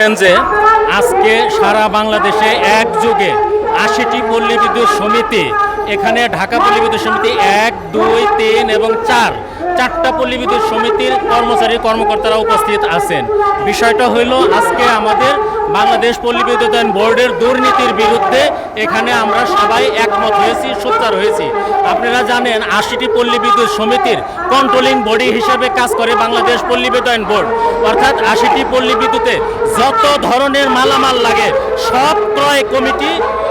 যে আজকে সারা বাংলাদেশে একযোগে আশিটি পল্লী বিদ্যুৎ সমিতি এখানে ঢাকা পল্লী বিদ্যুৎ সমিতি এক, দুই, তিন এবং চার। চারটা পল্লী বিদ্যুৎ সমিতির কর্মচারী কর্মকর্তারা উপস্থিত আছেন। বিষয়টা হইল আজকে আমাদের বাংলাদেশ পল্লী বিদ্যুতায়ন বোর্ডের দুর্নীতির বিরুদ্ধে এখানে আমরা সবাই একমত হয়েছি, সোচ্চার হয়েছি। আপনারা জানেন, আশিটি পল্লী বিদ্যুৎ সমিতির কন্ট্রোলিং বডি হিসেবে কাজ করে বাংলাদেশ পল্লী বিদ্যুতায়ন বোর্ড। অর্থাৎ আশিটি পল্লী বিদ্যুতে যত ধরনের মালামাল লাগে, সব ক্রয়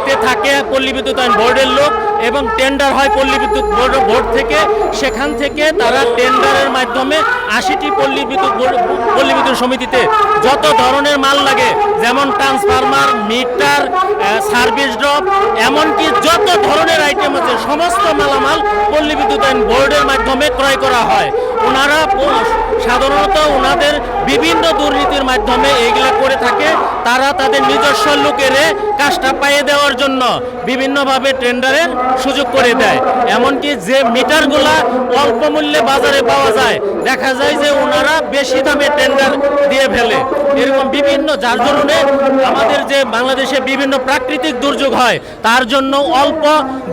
কমিটিতে থাকে, পল্লী বিদ্যুতায়ন বোর্ডের লোক এবং টেন্ডার হয় পল্লী বিদ্যুৎ বোর্ড বোর্ড থেকে। সেখান থেকে তারা টেন্ডারের মাধ্যমে আশিটি পল্লী বিদ্যুৎ পল্লী বিদ্যুৎ সমিতিতে যত ধরনের মাল লাগে, যেমন ট্রান্সফরমার মিটার সার্ভিস ড্রপ এমনকি যত ধরনের আইটেম আছে, সমস্ত মালামাল পল্লী বিদ্যুতায়ন বোর্ডের মাধ্যমে ক্রয় করা হয়। ওনারা সাধারণত ওনাদের বিভিন্ন দুর্নীতির মাধ্যমে এইগুলা করে থাকে। তারা তাদের নিজস্ব লোকের কাজটা পাইয়ে দেওয়ার জন্য বিভিন্নভাবে টেন্ডারের সুযোগ করে দেয়। এমনকি যে মিটারগুলা অল্প মূল্যে বাজারে পাওয়া যায়, দেখা যায় যে ওনারা বেশি দামে টেন্ডার দিয়ে ফেলে। এরকম বিভিন্ন, যার জন্য আমাদের যে বাংলাদেশে বিভিন্ন প্রাকৃতিক দুর্যোগ হয়, তার জন্য অল্প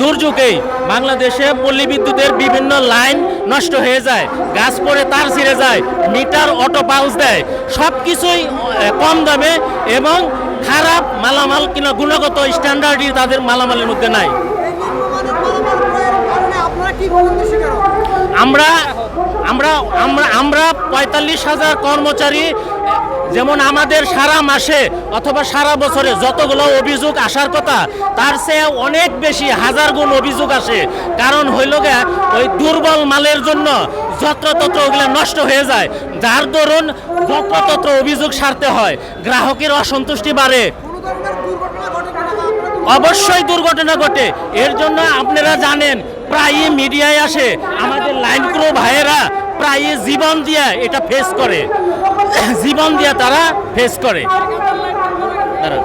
দুর্যোগেই বাংলাদেশে পল্লী বিদ্যুতের বিভিন্ন লাইন নষ্ট হয়ে যায় গাছ পড়ে তার ছিঁড়ে যায়, মিটার, অটো পাউস দেয় সব কিছুই কম দামে এবং খারাপ মালামাল কিনা গুণগত স্ট্যান্ডার্ডই তাদের মালামালের মধ্যে নাই? আমরা আমরা আমরা আমরা পঁয়তাল্লিশ হাজার কর্মচারী যেমন আমাদের সারা মাসে অথবা সারা বছরে যতগুলো অভিযোগ আসার কথা, তার চেয়ে অনেক বেশি হাজার গুণ অভিযোগ আসে। কারণ হইল গে ওই দুর্বল মালের জন্য যত্রতত্র ওগুলো নষ্ট হয়ে যায়। যার দরুন যত্রতত্র অভিযোগ সারতে হয়, গ্রাহকের অসন্তুষ্টি বাড়ে। অবশ্যই দুর্ঘটনা ঘটে। এর জন্য আপনারা জানেন, প্রায়ই মিডিয়ায় আসে, আমাদের লাইন ক্রো ভাইয়েরা প্রায়ই জীবন দিয়ে এটা ফেস করে। জীবন দিয়ে তারা ফেস করে। দাঁড়ান